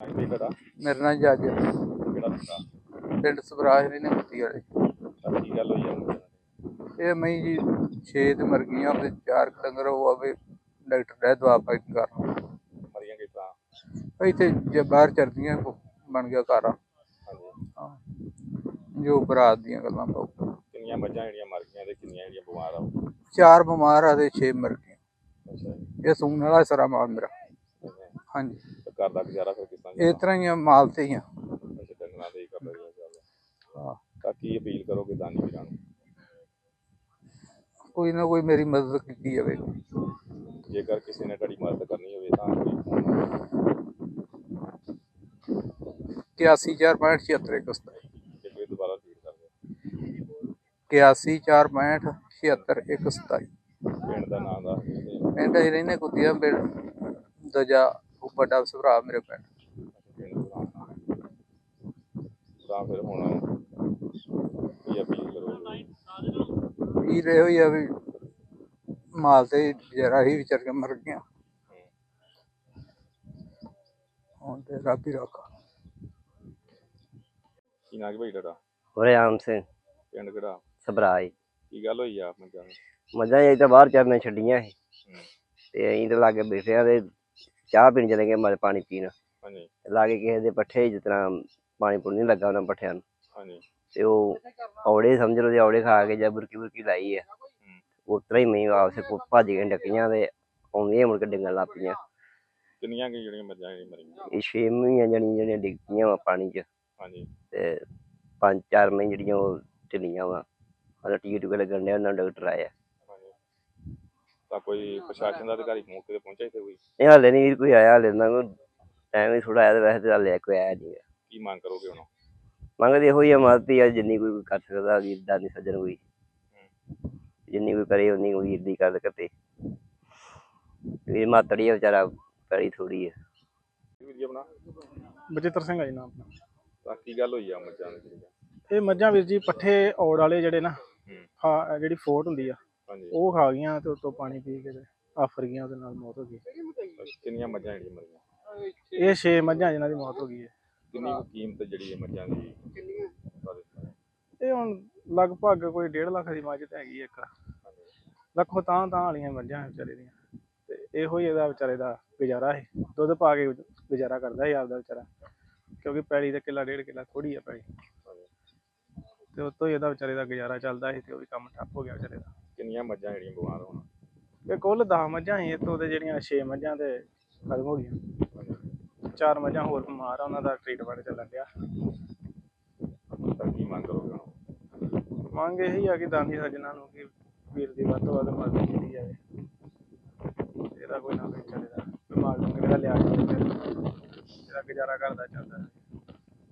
ਹਾਂਜੀ ਤੁਹਾਡਾ ਮੇਰਾ ਨਾਂ ਜੱਜ ਕਿਹੜਾ ਪਿੰਡ ਪਿੰਡ ਸਵਰਾਜ ਨੇ ਮੁੱਤੀ ਵਾਲੇ। ਕੀ ਗੱਲ ਹੋਈ ਆ ਮੁੰਡੇ ਨਾਲ? ਇਹ ਮਈ ਜੀ 6 ਤੇ ਮਰ ਗਈਆਂ ਤੇ ਚਾਰ ਕੁ ਡੰਗਰ, ਉਹ ਆਵੇ ਡਾਕਟਰ ਨੇ ਦਵਾ ਪਾਈ ਕਰ ਮਰੀਆਂ ਕਿਸ ਤਰ੍ਹਾਂ ਇੱਥੇ ਜੇ ਬਾਹਰ ਚਰਦੀਆਂ ਬਣ ਗਿਆ ਘਰ। ਹਾਂਜੀ ਹਾਂ। ਜੋ ਬਰਾਤ ਦੀਆਂ ਗੱਲਾਂ ਪਾਉ ਕਿੰਨੀਆਂ ਮੱਝਾਂ ਜਿਹੜੀਆਂ ਮਰ ਗਈਆਂ ਤੇ ਕਿੰਨੀਆਂ ਜਿਹੜੀਆਂ ਬਿਮਾਰ ਆ ਚਾਰ ਬਿਮਾਰ ਆ ਤੇ 6 ਮਰ ਗਈਆਂ। ਅੱਛਾ ਜੀ ਇਹ ਸੂਣ ਵਾਲਾ ਸਾਰਾ ਮਾਲ ਮੇਰਾ। ਹਾਂਜੀ। ਘਰ ਦਾ ਗੁਜ਼ਾਰਾ ਫਿਰ ਕਿਸ ਤਰ੍ਹਾਂ ਇਸ ਤਰ੍ਹਾਂ ਹੀ ਆ, ਮਾਲ ਤੇ ਹੀ ਆ। ਅੱਛਾ ਡੰਗਰਾਂ ਤੇ ਹੀ ਕਰ ਰਹੀ ਚੱਲ। ਹਾਂ। ਤਾਂ ਕੀ ਅਪੀਲ ਕਰੋਗੇ ਦਾਨੀ ਵੀਰਾਂ ਨੂੰ? ਕੋਈ ਨਾ ਕੋਈ ਮੇਰੀ ਮਦਦ ਕੀਤੀ ਜਾਵੇ। ਜੇਕਰ ਕਿਸੇ ਨੇ ਤੁਹਾਡੀ ਮਦਦ ਕਰਨੀ ਹੋਵੇ ਤਾਂ ਕੋਈ ਫੋਨ ਨੰਬਰ 81465 ਇੱਕ ਸਤਾਈ ਜੇ ਕੋਈ ਦੁਬਾਰਾ ਰਿਪੀਟ ਕਰ ਦਿਓ। 81465 ਇੱਕ ਸਤਾਈ ਪਿੰਡ ਦਾ ਨਾਮ ਦੱਸ ਦਿਓ ਤੇ ਪਿੰਡ ਅਸੀਂ ਰਹਿੰਦੇ ਕੁੱਤੀਆਂ ਪਿੰਡ ਦੂਜਾ ਵੱਡਾ ਭਰਾ ਮੇਰੇ ਪਿੰਡ। ਪਿੰਡ ਦਾ ਨਾਮ ਤਾਂ ਫਿਰ ਹੁਣ ਕੀ ਅਪੀਲ ਕਰੋਗੇ? ਵੀਰ ਇਹੋ ਹੀ ਆ ਵੀ ਮਾਲ ਤੇ ਜਰਾ ਹੀ ਵਿਚਾਰ ਕੇ ਮਰ ਗਿਆ। ਹੁਣ ਤੇ ਰੱਬ ਹੀ ਰੱਖਾ। ਕੀ ਨਾਂ ਕੀ ਭਾਈ ਤੁਹਾਡਾ? ਰਾਮ ਸਿੰਘ। ਪਿੰਡ ਕਿਹੜਾ? ਸਬਰਾਈ ਕੀ ਗੱਲ ਹੋਈ ਆ? ਮੱਝਾਂ ਨੂੰ? ਮੱਝਾਂ ਇਹ ਤਾਂ ਬਾਹਰ ਚਰਨੇ ਛੱਡੀਆਂ ਸੀ। ਤੇ ਅਸੀਂ ਤੇ ਲਾਗੇ ਬੈਠੇ ਆ ਤੇ ਚਾਹ ਪੀਣ ਚਲੇ ਗਏ ਮਲ ਪਾਣੀ ਪੀਣ। ਹਾਂਜੀ। ਲਾਗੇ ਕਿਸੇ ਦੇ ਪੱਠੇ ਜਿਸ ਤਰ੍ਹਾਂ ਪਾਣੀ ਪੂਣੀ ਲੱਗਾ ਉਹਨਾਂ ਪੱਠਿਆਂ ਨੂੰ। ਹਾਂਜੀ। ਤੇ ਉਹ ਔੜੇ ਸਮਝ ਲਓ ਜੇ ਔੜੇ ਖਾ ਕੇ ਜਾਂ ਬੁਰਕੀ ਬੁਰਕੀ ਲਾਈ ਆ। ਉਸ ਤਰ੍ਹਾਂ ਹੀ ਮੈਂ ਆਪਸੇ ਕੋ ਭੱਜ ਕੇ ਡੱਕੀਆਂ ਤੇ ਆਉਂਦੀਆਂ ਮੁੜ ਕੇ ਡਿੱਗਣ ਲੱਗ ਪਈਆਂ। ਕਿੰਨੀਆਂ ਕਿ ਜਿਹੜੀਆਂ ਮੱਝਾਂ ਜਿਹੜੀਆਂ ਮਰੀਆਂ? ਇਹ ਛੇ ਮਹੀਆਂ ਜਣੀਆਂ ਜਿਹੜੀਆਂ ਡਿੱਗ ਪਈਆਂ ਵਾ ਪਾਣੀ 'ਚ। ਹਾਂਜੀ। ਤੇ ਪੰਜ ਚਾਰ ਮਹੀਨੇ ਜਿਹੜੀਆਂ ਉਹ ਢਿੱਲੀਆਂ ਵਾ। ਉਹਨਾਂ ਟੀਕੇ ਟੂਕੇ ਲੱਗਣ ਡਿਆ ਉਹਨਾਂ ਡਾਕਟਰ ਆਇਆ। ਤਾਂ ਕੋਈ ਪ੍ਰਸ਼ਾਸਨ ਦਾ ਅਧਿਕਾਰੀ ਮੌਕੇ ਤੇ ਪਹੁੰਚਿਆ ਇੱਥੇ ਕੋਈ? ਇਹ ਹਾਲੇ ਨਹੀਂ ਕੋਈ ਆਇਆ ਹਾਲੇ ਨਾ ਕੋਈ ਟਾਈਮ ਹੀ ਥੋੜਾ ਆਇਆ ਤੇ ਵੈਸੇ ਤਾਂ ਹਾਲੇ ਕੋਈ ਆਇਆ ਨਹੀਂ ਕੀ ਮੰਗ ਕਰੋਗੇ ਹੁਣ? ਮੰਗਦੇ ਇਹੋ ਹੀ ਆ ਹੀ ਆ ਜਿੰਨੀ ਕੋਈ ਕਰ ਸਕਦਾ ਵੀਰ ਦਾ ਨਹੀਂ ਸੱਜਣ ਕੋਈ। ਜਿੰਨੀ ਕੋਈ ਕਰੇ ਉਨੀ ਕੋਈ ਵੀਰ ਦੀ ਗੱਲ ਕਰਤੇ ਵੀਰ ਮਾਤੜੀ ਆ ਵਿਚਾਰਾ ਪੈੜੀ ਥੋੜੀ ਆ। ਵੀਰ ਜੀ ਆਪਣਾ? ਬਚਿੱਤਰ ਸਿੰਘ ਆ ਜੀ ਨਾਮ ਆਪਣਾ। ਤਾਂ ਕੀ ਗੱਲ ਹੋਈ ਆ ਮੱਝਾਂ ਦੀ ਇਹ ਮੱਝਾਂ ਵੀਰ ਜੀ ਪੱਠੇ ਔੜ ਵਾਲੇ ਜਿਹੜੇ ਨਾ ਹੂੰ। ਜਿਹੜੀ ਫੋਟ ਹੁੰਦੀ ਆ। ਹਾਂਜੀ। ਉਹ ਖਾ ਗਈਆਂ ਤੇ ਉਤੋਂ ਪਾਣੀ ਪੀ ਕੇ ਤੇ ਆਫਰ ਗਈਆਂ ਉਹਦੇ ਨਾਲ ਮੌਤ ਹੋ ਗਈ। ਕਿੰਨੀਆਂ ਮੱਝਾਂ ਜਿਹੜੀਆਂ ਮਰੀਆਂ? ਇਹ 6 ਮੱਝਾਂ ਜਿਨ੍ਹਾਂ ਦੀ ਮੌਤ ਹੋ ਗਈ ਹੈ। ਕਿੰਨੀ ਕੁ ਕੀਮਤ ਜਿਹੜੀ ਹੈ ਮੱਝਾਂ ਦੀ? ਬਾਰੇ ਸੁਣਾਓ। ਇਹ ਹੁਣ ਲਗਭਗ ਕੋਈ 1.5 ਲੱਖ ਦੀ ਮੱਝ ਤੇ ਹੈਗੀ ਇੱਕ। ਲੱਖੋਂ ਤਾਂ ਤਾਂ ਵਾਲੀਆਂ ਮੱਝਾਂ ਵਿਚਾਰੇ ਦੀਆਂ। ਤੇ ਇਹੋ ਹੀ ਇਹਦਾ ਵਿਚਾਰੇ ਦਾ ਗੁਜ਼ਾਰਾ ਹੈ ਦੁੱਧ ਪਾ ਕੇ ਗੁਜ਼ਾਰਾ ਕਰਦਾ ਹੈ ਆਪਦਾ ਵਿਚਾਰਾ। ਕਿਉਂਕਿ ਪੈਲੀ ਤੇ ਕਿੱਲਾ ਡੇਢ ਕਿੱਲਾ ਥੋੜੀ ਆ ਪੈਲੀ। ਤੇ ਉਤੋਂ ਹੀ ਇਹਦਾ ਵਿਚਾਰੇ ਦਾ ਗੁਜ਼ਾਰਾ ਚੱਲਦਾ ਸੀ ਤੇ ਉਹ ਵੀ ਕੰਮ ਠੱਪ ਹੋ ਗਿਆ ਵਿਚਾਰੇ ਦਾ। ਕਿੰਨੀਆਂ ਮੱਝਾਂ ਜਿਹੜੀਆਂ ਬਿਮਾਰ ਹੋਣ। ਇਹ ਕੁੱਲ 10 ਮੱਝਾਂ ਸੀ ਇੱਥੋਂ ਤੇ ਜਿਹੜੀਆਂ 6 ਮੱਝਾਂ ਤੇ ਖਤਮ ਹੋ ਗਈਆਂ। ਚਾਰ ਮੱਝਾਂ ਹੋਰ ਬਿਮਾਰ ਆ ਉਹਨਾਂ ਦਾ ਟ੍ਰੀਟਮੈਂਟ ਚੱਲਣ ਡਿਆ। ਤਾਂ ਕੀ ਮੰਗ ਕਰੋਗੇ ਮੰਗ ਇਹੀ ਆ ਕਿ ਦਾਨੀ ਸੱਜਣਾ ਨੂੰ ਕਿ ਵੀਰ ਦੀ ਵੱਧ ਤੋਂ ਵੱਧ ਮਦਦ ਕੀਤੀ ਜਾਵੇ। ਇਹਦਾ ਕੋਈ ਨਾ ਕੋਈ ਚੱਲੇਦਾ ਬਿਮਾਰ ਡੰਗਰ ਦਾ ਲਿਆ ਜਾਵੇ ਇਹਦਾ ਗੁਜ਼ਾਰਾ ਕਰਦਾ ਚੱਲਦਾ।